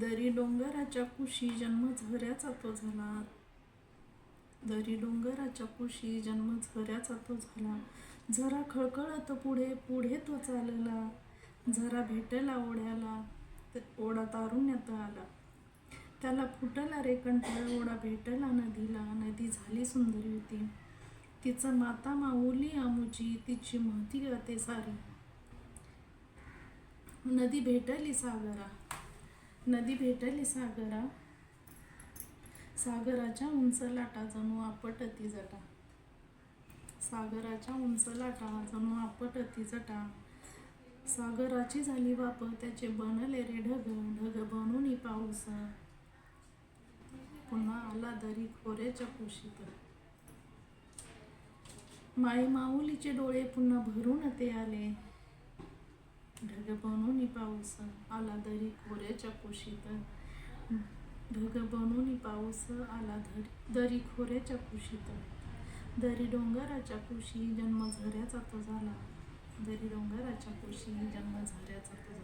दरी डोंगराच्या कुशी जन्म झऱ्याचा तो झाला. दरी डोंगराच्या कुशी जन्म झऱ्याचा तो झाला. झरा खळखळत पुढे पुढे तो चालला. झरा भेटला ओढ्याला तर ओढा तारुण्यात आला. त्याला फुटला रे कंठाळ ओढा भेटला नदीला. नदी झाली सुंदर होती. तिचं माता माऊली आमुची तिची महती ते सारी. नदी भेटली सागरा. नदी भेटली सागरा. सागराच्या उंच लाटा जणू आपट अति जटा. सागराच्या उंच लाटा जणू आपट अति जटा. सागराची झाली वाप त्याचे बनले रे ढग ढग बनून पाऊस. पुन्हा आला दरी खोऱ्याच्या कुशीत. माई माऊलीचे डोळे पुन्हा भरून ते आले. ढग बनून पाऊस आला दरी खोऱ्याच्या कुशीत ढग बनून पाऊस आला धरी दरी खोऱ्याच्या कुशीत दरी डोंगराच्या कुशी जन्म झऱ्याचा तो झाला. दरी डोंगराच्या कुशी जन्म झऱ्याचा तो झाला.